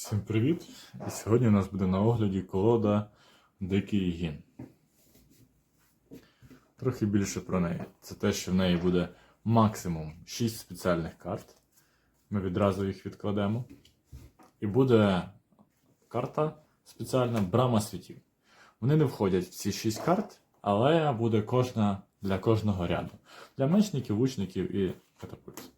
Всім привіт! І сьогодні у нас буде на огляді колода Дикий гін. Трохи більше про неї. Це те, що в неї буде максимум 6 спеціальних карт. Ми відразу їх відкладемо. І буде карта спеціальна Брама світів. Вони не входять в ці 6 карт, але буде кожна для кожного ряду. Для мечників, лучників і катапультів.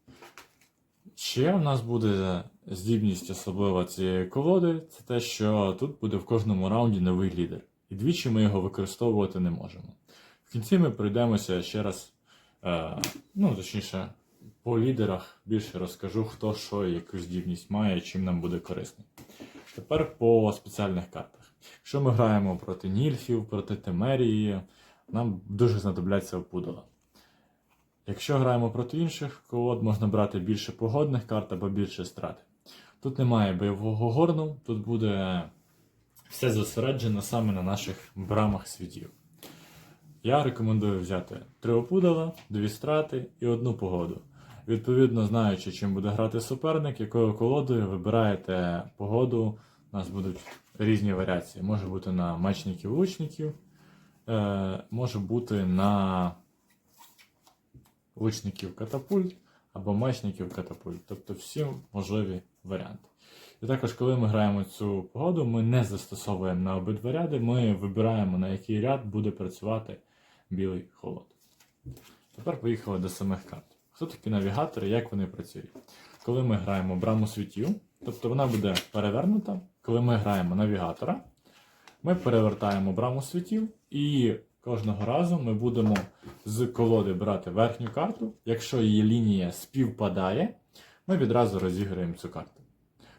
Ще в нас буде здібність особлива цієї колоди, це те, що тут буде в кожному раунді новий лідер. І двічі ми його використовувати не можемо. В кінці ми пройдемося ще раз, е, ну точніше, по лідерах більше розкажу, хто що яку здібність має, чим нам буде корисний. Тепер по спеціальних картах. Якщо ми граємо проти Нільфів, проти Темерії, нам дуже знадобляться опудала. Якщо граємо проти інших колод, можна брати більше погодних карт або більше страт. Тут немає бойового горну, тут буде все зосереджено саме на наших брамах світів. Я рекомендую взяти три опудала, дві страти і одну погоду. Відповідно, знаючи, чим буде грати суперник, якою колодою вибираєте погоду, у нас будуть різні варіації. Може бути на мечників-лучників, е, може бути на лучників катапульт або мечників катапульт, тобто всі можливі варіанти. І також, коли ми граємо цю погоду, ми не застосовуємо на обидва ряди, ми вибираємо, на який ряд буде працювати білий холод. Тепер поїхали до самих карт. Хто такі навігатори, як вони працюють? Коли ми граємо браму світів, тобто вона буде перевернута, коли ми граємо навігатора, ми перевертаємо браму світів і кожного разу ми будемо з колоди брати верхню карту. Якщо її лінія співпадає, ми відразу розіграємо цю карту.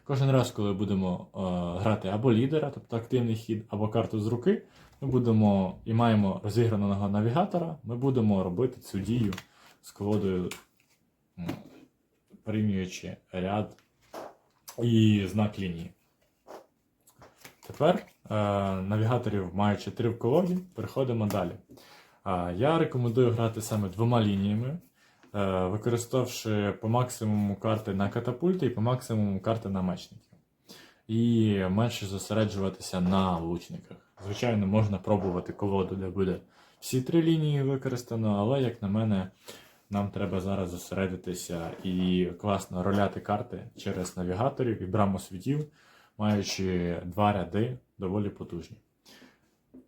Кожен раз, коли будемо е, грати або лідера, тобто активний хід, або карту з руки, ми будемо і маємо розіграного навігатора, ми будемо робити цю дію з колодою, порівнюючи ряд і знак лінії. Тепер навігаторів маючи три в колоді, переходимо далі. Е, я рекомендую грати саме двома лініями, е, використавши по максимуму карти на катапульти і по максимуму карти на мечників. І менше зосереджуватися на лучниках. Звичайно, можна пробувати колоду, де буде всі три лінії використано, але, як на мене, нам треба зараз зосередитися і класно роляти карти через навігаторів і браму світів, маючи два ряди доволі потужні.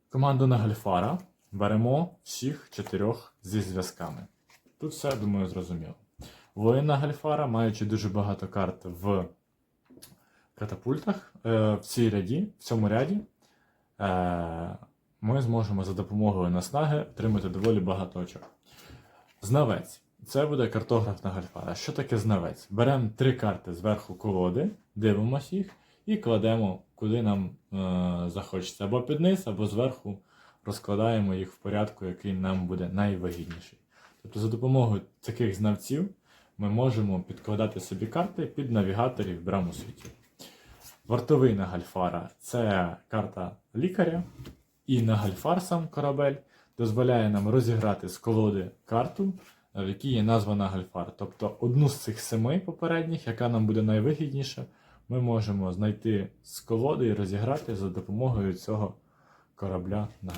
Команду на Гальфара беремо всіх чотирьох зі зв'язками. Тут все, думаю, зрозуміло. Воїна Гальфара, маючи дуже багато карт в катапультах, е, в цій ряді, в цьому ряді, е, ми зможемо за допомогою наснаги отримати доволі багато очок. Знавець. Це буде картограф на Гальфара. Що таке знавець? Беремо три карти зверху колоди, дивимося їх і кладемо, куди нам е, захочеться. Або під низ, або зверху розкладаємо їх в порядку, який нам буде найвигідніший. Тобто, за допомогою таких знавців ми можемо підкладати собі карти під навігаторів браму світів. Вартовий на Гальфара це карта лікаря, і на Гальфар сам корабель дозволяє нам розіграти з колоди карту, в якій є названа Гальфар. Тобто одну з цих семи попередніх, яка нам буде найвигідніша, ми можемо знайти з колоди і розіграти за допомогою цього корабля на.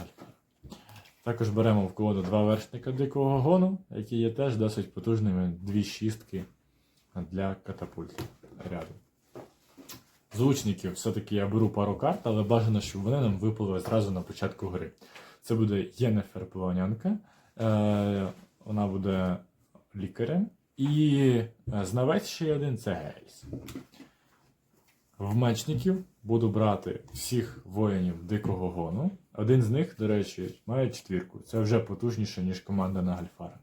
Також беремо в колоду два вершника дикого гону, які є теж досить потужними дві шістки для катапультів ряду. З все-таки я беру пару карт, але бажано, щоб вони нам випали зразу на початку гри. Це буде Єнефер Полонянка, е, вона буде лікарем. І е, знавець ще один це Гельс. В мечників буду брати всіх воїнів дикого гону. Один з них, до речі, має четвірку. Це вже потужніше, ніж команда на Гальфара.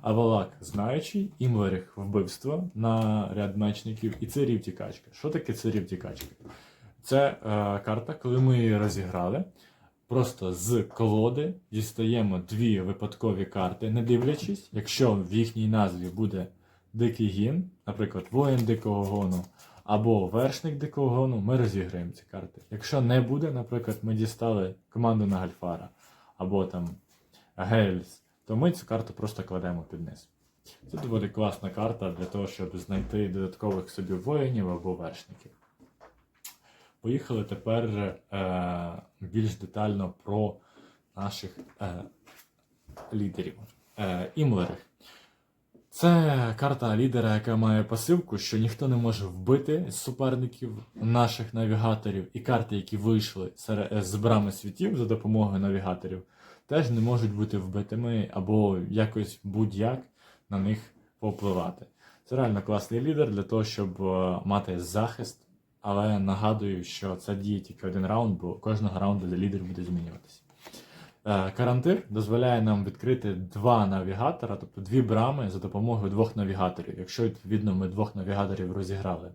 А Валак знаючий, Імлерих вбивство на ряд мечників і царів тікачка. Що таке царів тікачка? Це е, карта, коли ми її розіграли. Просто з колоди дістаємо дві випадкові карти, не дивлячись, якщо в їхній назві буде дикий гін, наприклад, воїн дикого гону або вершник дикого гону, ми розіграємо ці карти. Якщо не буде, наприклад, ми дістали команду на Гальфара або там Гельс, то ми цю карту просто кладемо під низ. Це доволі класна карта для того, щоб знайти додаткових собі воїнів або вершників. Поїхали тепер е, більш детально про наших е, лідерів. Е, Імлери. Це карта лідера, яка має пасивку, що ніхто не може вбити з суперників наших навігаторів, і карти, які вийшли е, з брами світів за допомогою навігаторів, теж не можуть бути вбитими або якось будь-як на них повпливати. Це реально класний лідер для того, щоб е, мати захист, але нагадую, що це діє тільки один раунд, бо кожного раунду лідер буде змінюватися. Е, Карантир дозволяє нам відкрити два навігатора, тобто дві брами за допомогою двох навігаторів, якщо відповідно ми двох навігаторів розіграли.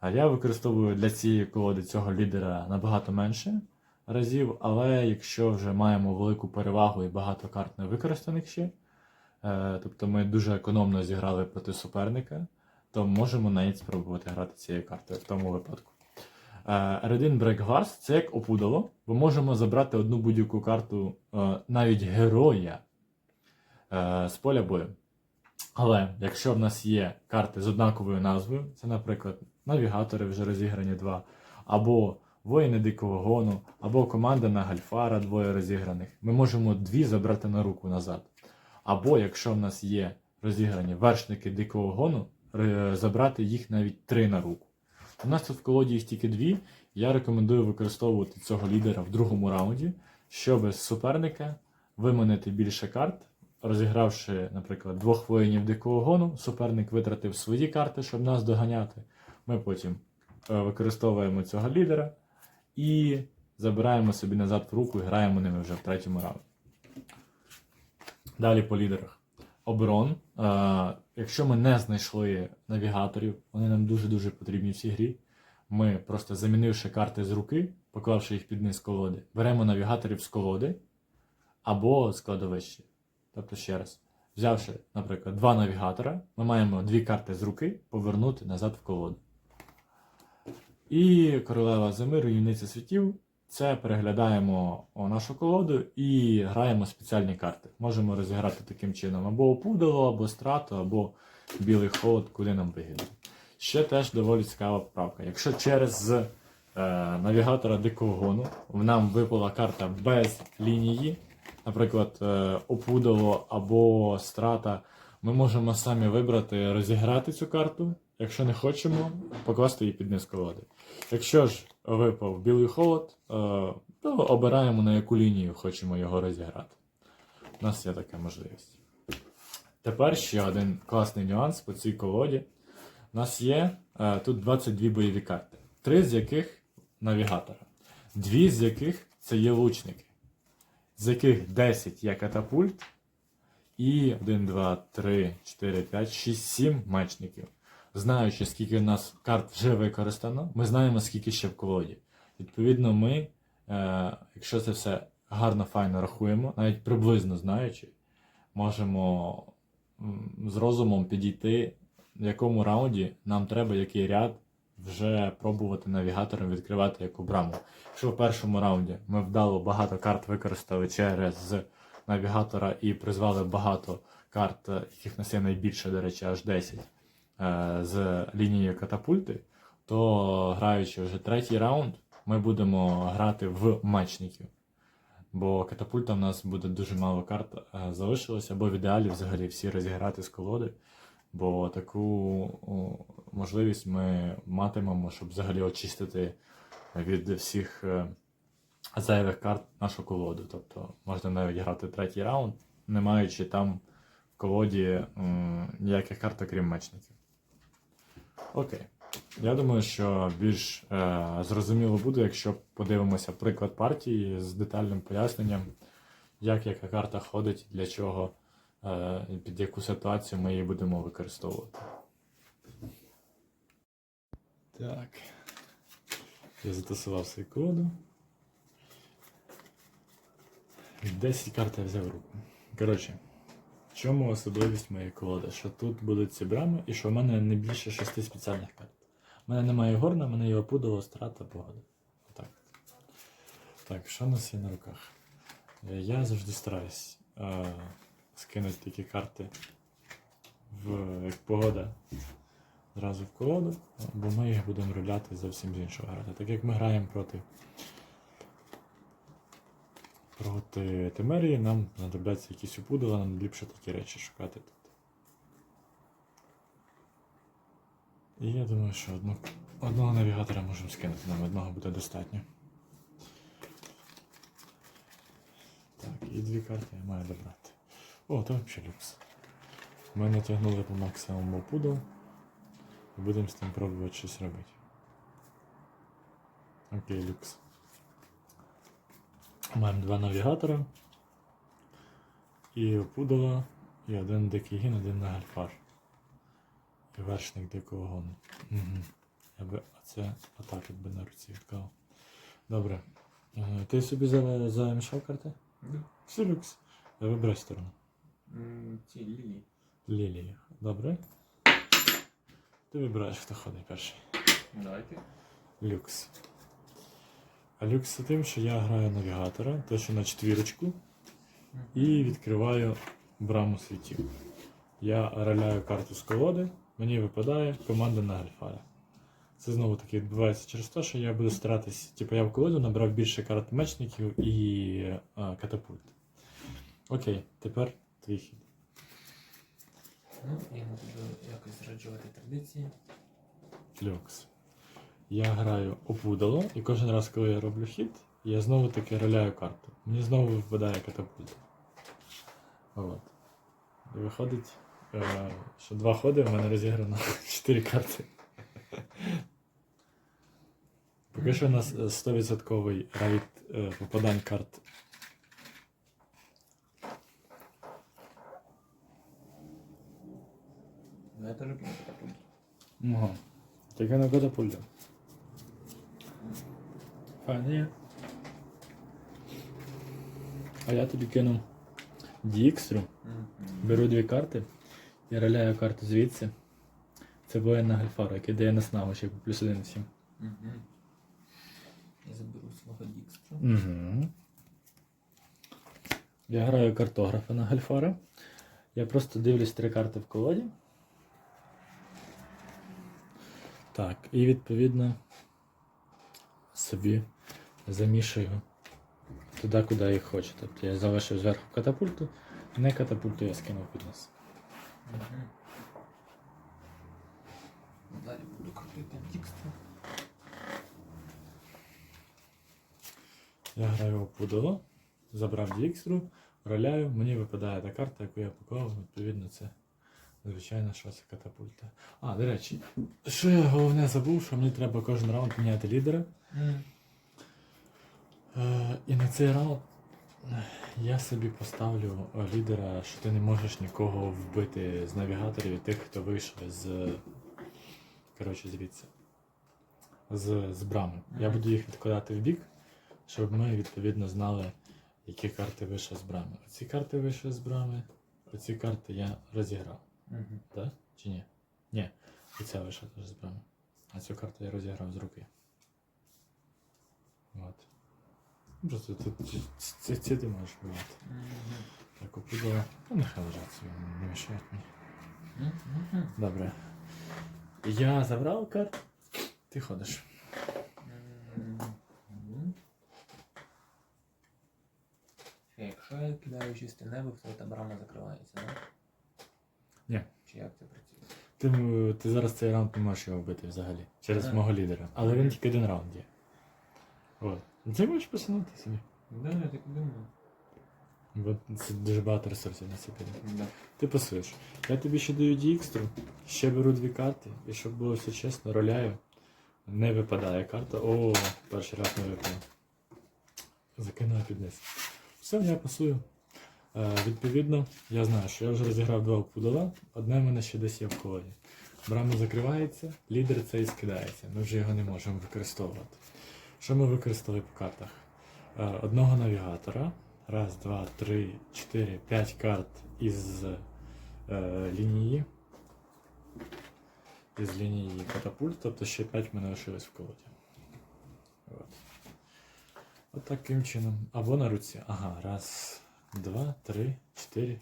А я використовую для цієї колоди цього лідера набагато менше разів, але якщо вже маємо велику перевагу і багато карт не використаних ще, е, тобто ми дуже економно зіграли проти суперника, то можемо навіть спробувати грати цією картою в тому випадку. Е, Редин Брекгварс це як опудало, бо можемо забрати одну будь-яку карту, е, навіть героя е, з поля бою. Але якщо в нас є карти з однаковою назвою, це, наприклад, навігатори вже розіграні два, або воїни Дикого Гону, або команда на Гальфара двоє розіграних, ми можемо дві забрати на руку назад. Або якщо в нас є розіграні вершники Дикого Гону, забрати їх навіть три на руку. У нас тут в колоді їх тільки дві. Я рекомендую використовувати цього лідера в другому раунді, щоб з суперника виманити більше карт, розігравши, наприклад, двох воїнів дикого гону, суперник витратив свої карти, щоб нас доганяти. Ми потім е, використовуємо цього лідера і забираємо собі назад в руку і граємо ними вже в третьому раунді. Далі по лідерах. Оборон. Якщо ми не знайшли навігаторів, вони нам дуже-дуже потрібні в цій грі. Ми просто замінивши карти з руки, поклавши їх під низ колоди, беремо навігаторів з колоди або з кладовища. Тобто, ще раз, взявши, наприклад, два навігатора, ми маємо дві карти з руки повернути назад в колоду. І королева зими, руйнівниця світів. Це переглядаємо нашу колоду і граємо спеціальні карти. Можемо розіграти таким чином або опудало, або страту, або білий холод, куди нам вигідно. Ще теж доволі цікава поправка. Якщо через е, навігатора Дикого Гону нам випала карта без лінії, наприклад, е, опудало або страта, ми можемо самі вибрати розіграти цю карту. Якщо не хочемо, покласти її під низ колоди. Якщо ж випав білий холод, е, то обираємо на яку лінію хочемо його розіграти. У нас є така можливість. Тепер ще один класний нюанс по цій колоді. У нас є е, тут 22 бойові карти, три з яких навігатора, дві з яких це є лучники, з яких 10 є катапульт, і 1, 2, 3, 4, 5, 6, 7 мечників. Знаючи, скільки в нас карт вже використано, ми знаємо, скільки ще в колоді. Відповідно, ми, е, якщо це все гарно, файно рахуємо, навіть приблизно знаючи, можемо з розумом підійти, в якому раунді нам треба який ряд вже пробувати навігатором відкривати яку браму. Якщо в першому раунді ми вдало багато карт використали через навігатора і призвали багато карт, е, яких нас є найбільше, до речі, аж 10 е, з лінією катапульти, то граючи вже третій раунд, ми будемо грати в мечників. Бо катапульта в нас буде дуже мало карт е, залишилося, або в ідеалі взагалі всі розіграти з колоди. Бо таку можливість ми матимемо, щоб взагалі очистити від всіх е, зайвих карт нашу колоду. Тобто можна навіть грати третій раунд, не маючи там в колоді ніяких карт, окрім мечників. Окей. Я думаю, що більш е, зрозуміло буде, якщо подивимося приклад партії з детальним поясненням, як яка карта ходить, для чого, е, під яку ситуацію ми її будемо використовувати. Так. Я затасував свою коду. 10 карт я взяв руку. Коротше, в чому особливість моєї колоди? Що тут будуть ці брами і що в мене не більше 6 спеціальних карт. У мене немає горна, в мене є опудало, страта, погода. Отак. Так, що у нас є на руках? Е, Я завжди стараюсь е, скинути такі карти в як погода зразу в колоду, бо ми їх будемо руляти зовсім з іншого грати. Так як ми граємо проти. Проти Темерії нам знадобляться якісь опудала, нам ліпше такі речі шукати тут. І я думаю, що одну, одного навігатора можемо скинути, нам одного буде достатньо. Так, і дві карти я маю добрати. О, то взагалі люкс. Ми натягнули по максимуму пудов. Будемо з тим пробувати щось робити. Окей, люкс. Маємо два навігатора. І пудова, і один дикий гін, один нагальфар. І вершник дикого гону. Угу. Я би оце отак якби на руці відклав. Добре. Е, Ти собі за- замішав карти? Все люкс. Вибирай сторону. Ці лілії. Лілії. Добре. Ти вибираєш, хто ходить перший. Давайте. Люкс. А люкс тим, що я граю навігатора, те, що на четвірочку, і відкриваю браму світів. Я роляю карту з колоди, мені випадає команда на Гальфая. Це знову таки відбувається через те, що я буду старатись, типу я в колоду набрав більше карт мечників і а, катапульт. Окей, тепер твій хід. Ну, я не буду якось зраджувати традиції. Люкс. Я граю опудало, і кожен раз, коли я роблю хід, я знову таки роляю карту. Мені знову випадає катапульт. От. І виходить, е, що два ходи в мене розіграно 4 карти. Поки що у нас е, 100% рейд е, попадань карт. Ну, я теж буду катапульт. Ага. Таке на катапульта. Файно є. А я тобі кину Дікстру. Беру дві карти і роляю карту звідси. Це воєнна гальфара, який дає наснагу ще плюс один всім. Мгм. Я заберу свого дікстру. Угу. Я граю картографа на гальфара. Я просто дивлюсь три карти в колоді. Так, і відповідно собі замішую туди, куди їх хочу. Тобто я залишив зверху катапульту, не катапульту я скинув під нас. Далі буду крутити дікстру. Я граю опудало, забрав дікстру, роляю, мені випадає та карта, яку я поклав, відповідно, це звичайно, що це катапульта. А, до речі, що я головне забув, що мені треба кожен раунд міняти лідера. Е, і на цей раунд е, я собі поставлю лідера, що ти не можеш нікого вбити з навігаторів і тих, хто вийшов з. Коротше, звідси. З, з брами. Я буду їх відкладати в бік, щоб ми відповідно знали, які карти вийшли з брами. Оці карти вийшли з брами, оці карти я розіграв. Мгм. Так? Чи ні? Ні. І ця вийшла теж з брами. А цю карту я розіграв з руки. От. Ну, Просто ці, ці ти можеш вбивати. Мгм. Так, опудало. Ну, нехай лежать собі, не мішають мені. Добре. Я забрав карту. Ти ходиш. Якщо я кидаю чисте небо, то та брама закривається, так? Ні. Чи як це працює? Ти, ти зараз цей раунд не можеш його вбити взагалі. Через Ага. мого лідера. Але він тільки один раунд є. От. Ну, Ти можеш посунути собі. Да, я так і думаю. Бо це дуже багато ресурсів на це піде. Да. Ти пасуєш. Я тобі ще даю дікстру, ще беру дві карти, і щоб було все чесно, роляю. Не випадає карта. О, перший раз не випала. Закинула під низ. Все, я пасую. Е, відповідно, я знаю, що я вже розіграв два пудова, одне в мене ще десь є в колоді. Брама закривається, лідер цей скидається. Ми вже його не можемо використовувати. Що ми використали по картах? Е, одного навігатора. Раз, два, три, чотири, п'ять карт із е, лінії. Із лінії катапульт, тобто ще 5 в мене лишилось в колоді. От. От таким чином. Або на руці. Ага, раз, два, три, чотири,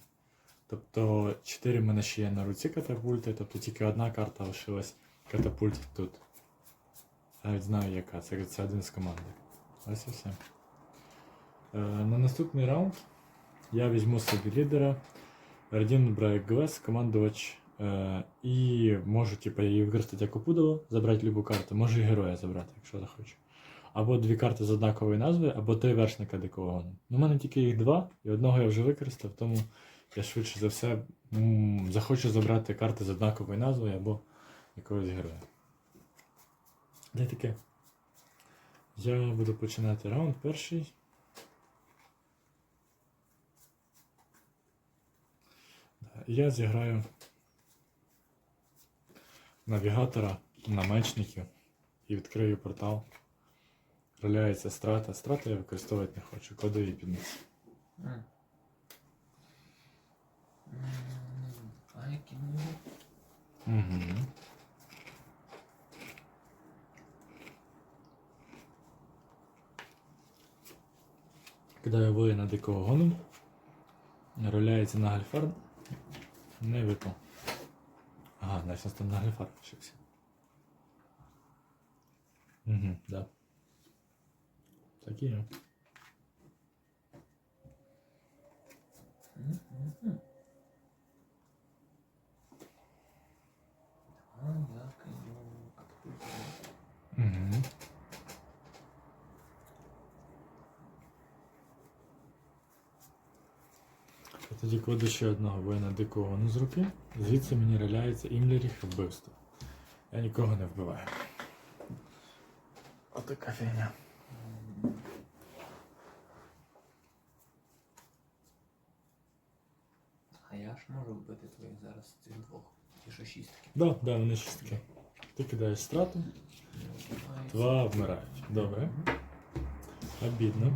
Тобто 4 в мене ще є на руці катапульти, тобто тільки одна карта лишилась катапульт тут. Навіть знаю яка, це, це один з команди. Ось і все. Е, на наступний раунд я візьму собі лідера. Радін Брайк Глес, командувач. Е, і можу, типу, її використати як опудало, забрати любу карту, можу і героя забрати, якщо захочу. Або дві карти з однакової назви, або три вершника дикого. Ну, у мене тільки їх два, і одного я вже використав, тому я швидше за все захочу забрати карти з однаковою назвою або якогось героя. Де таке? Я буду починати раунд перший. Я зіграю навігатора на мечників і відкрию портал. Роляється страта. Страта я використовувати не хочу. Кодові підніс. М. М, А які? Угу. Кидаю воїна дикого гону. Роляється на гальфар. Не випав. Ага, значить там на гальфар лишився. Угу, да. Так і є. Угу. Тоді кладу ще одного воїна дикого гону з руки. Звідси мені роляється імлеріх вбивство. Я нікого не вбиваю. Отака фігня. М. А я ж можу вбити твоїх зараз цих двох. Ті, що шістки. Да, да, вони шістки. Ти кидаєш страту, два вмирають. Добре. Обідно.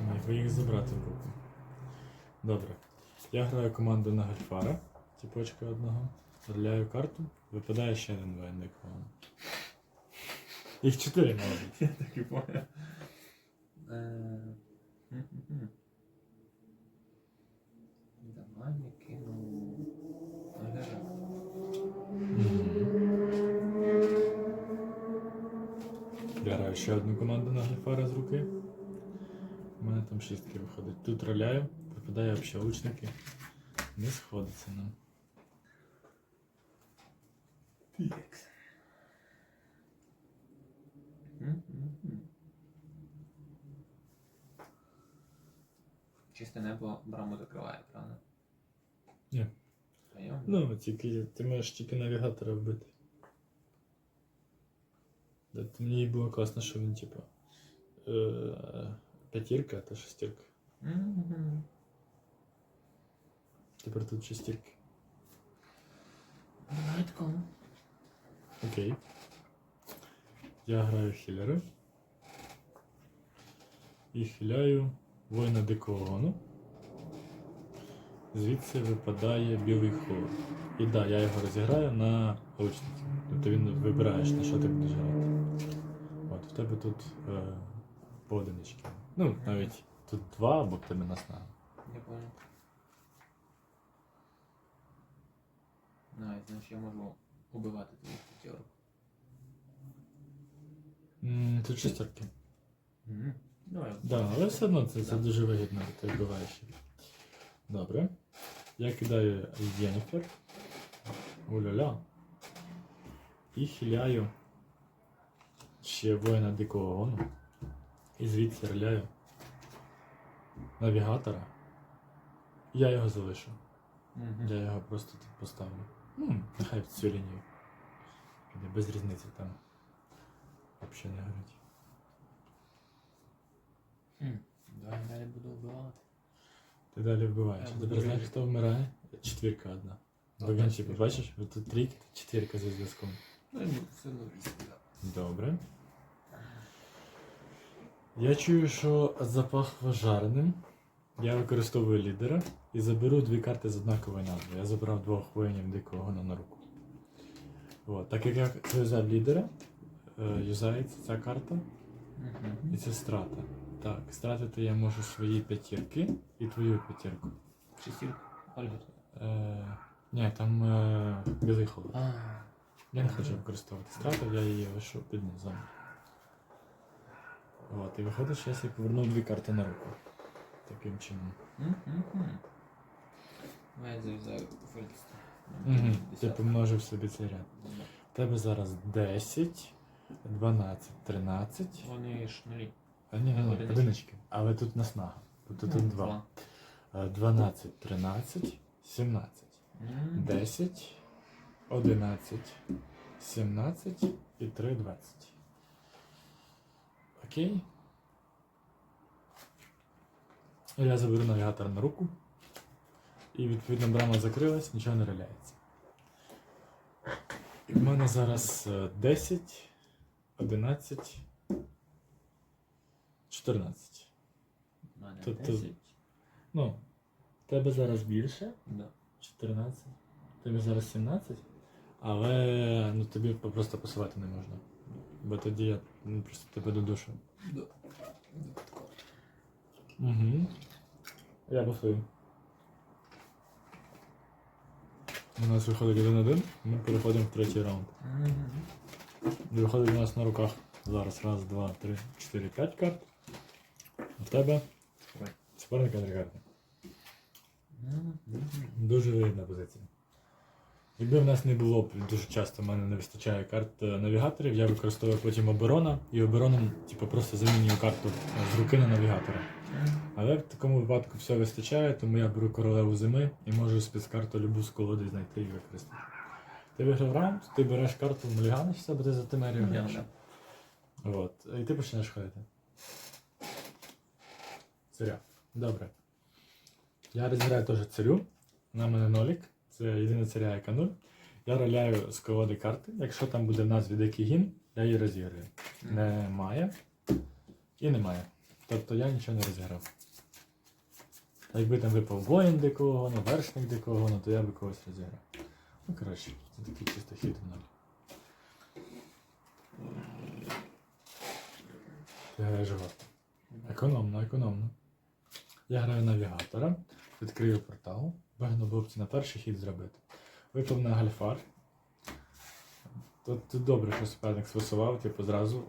Міг би їх забрати в руку. Добре. Я граю команду на Гальфара, типочка одного. Стріляю карту, випадає ще один воєнний гону. Їх чотири мабуть. Я так і понял. М-м-м. Я граю ще одну команду на Гальфара з руки. У мене там шістки виходить. Тут роляю, випадає взагалі. Не сходиться нам. Чисте небо браму закриває, правда? Ну, тільки ти можеш тільки навігатора вбити. Мені було класно, що він, типу. Е- п'ятірка та шестірка. М-м-м. Тепер тут шестірки. Лайтко. Окей. Я граю хілера. І хиляю воїна дикого гону. Звідси випадає білий холод. І да, я його розіграю на лучниці. Тобто він вибираєш, на що ти будеш грати. От, в тебе тут е, по одинички. Ну, навіть тут два, бо в тебе наснага. Я понял. Навіть, значить я можу убивати твоїх п'ятерок. М, Тут шестерки. Давай. Да, але все одно це, це дуже вигідно, ти вбиваєш їх. Добре. Я кидаю Єніфер. Уля-ля. І хиляю ще воїна дикого гону. І звідси роляю навігатора. Я його залишу. Мгм. Я його просто тут поставлю. Ну, нехай в цю лінію. Піде без різниці там. Взагалі не горить. Хм. Давай я далі буду вбивати. Ти далі вбиваєш. А Тепер знаєш, хто вмирає? Четвірка одна. А, Вагончик, бачиш? Тут трійка, четвірка за зв'язком. Ну, все одно вісім, да. Добре. Я чую, що запахло жареним. Я використовую лідера і заберу дві карти з однакової назви. Я забрав двох воїнів дикого гона на руку. От. Так як я юзав лідера, е, юзається ця карта і це страта. Так, стратити я можу свої п'ятірки і твою п'ятірку. Шестірка. Ольга. Е, ні, там е, білий холод. А, Я не хочу використовувати страту, я її лишу під низом. От, і виходить, що я собі повернув дві карти на руку. Таким чином. м-м-м. Зав'язаю фольдисти. Угу. Ти помножив собі цей ряд. У тебе зараз 10, 12, 13. Вони ж нулі. А ні, ні, ні, Одинички. одинички. Але тут наснага. Тут, тут, Ну, два. Е, 12, 13, 17. М. 10, 11, 17 і 3, 20. Окей. Я заберу навігатор на руку. І відповідно брама закрилась, нічого не реляється. І в мене зараз е, 10, 11, 14. У мене 10. Ну, тебе зараз більше. Да. 14. Тобі зараз 17. Але ну, тобі просто посилати не можна. Бо тоді я ну, просто тебе додушу. Да. Угу. Я посую. У нас виходить 1-1, ми переходимо в третій раунд. Мгм. І виходить у нас на руках зараз раз, два, три, чотири, п'ять карт. У тебе Ой. суперника три карти. Дуже вигідна позиція. Якби в нас не було б дуже часто, в мене не вистачає карт е, навігаторів, я використовую потім оборона, і обороном типу, просто замінюю карту е, з руки на навігатора. Але в такому випадку все вистачає, тому я беру королеву зими і можу спецкарту любу з колоди знайти і використати. Ти виграв раунд, ти береш карту Муліганишся, бо ти за Тимерію. І ти починаєш ходити. Царя. Добре. Я розіграю теж царю. На мене нолік. Це єдина царя, яка нуль. Я роляю з колоди карти. Якщо там буде в назві дикий гін, я її розіграю. Немає. І немає. Тобто я нічого не розіграв. А якби там випав воїн дикого гону, вершник дикого гону, то я би когось розіграв. Ну, коротше, це такий чисто хід в ноль. Економно, економно. Я граю навігатора, відкрию портал, бажано було б це на перший хід зробити. Випав на гальфар. Тут, добре, що суперник сфасував, типу, зразу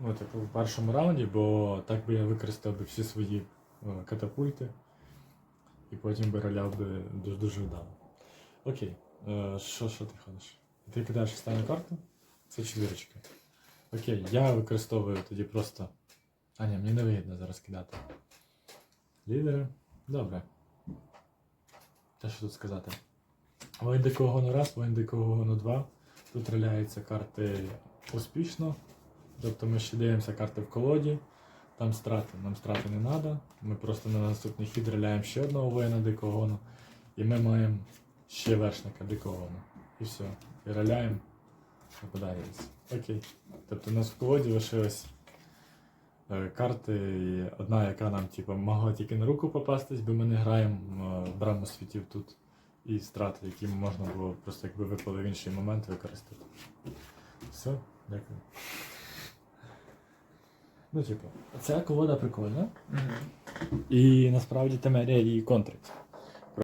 ну, типу, в першому раунді, бо так би я використав би всі свої е, катапульти і потім би роляв би дуже, дуже вдало. Окей, е, що, що ти ходиш? Ти кидаєш останню карту? Це четвірочка. Окей, я використовую тоді просто. А ні, мені не вигідно зараз кидати. Лідери. Добре. Те, що тут сказати. Воїн дикого гону раз, воїн дикого гону два. Тут роляються карти успішно. Тобто ми ще дивимося карти в колоді. Там страти. Нам страти не треба. Ми просто на наступний хід роляємо ще одного воїна дикого. І ми маємо ще вершника дикого. І все. І роляємо. Нападає. Окей. Тобто у нас в колоді лишилось карти, одна, яка нам типу, могла тільки на руку попастись, бо ми не граємо е, в браму світів тут. І страти, які можна було просто якби випали в інший момент використати. Все, дякую. Ну, типу, ця колода прикольна. Мгм. І насправді Темерія її контрить.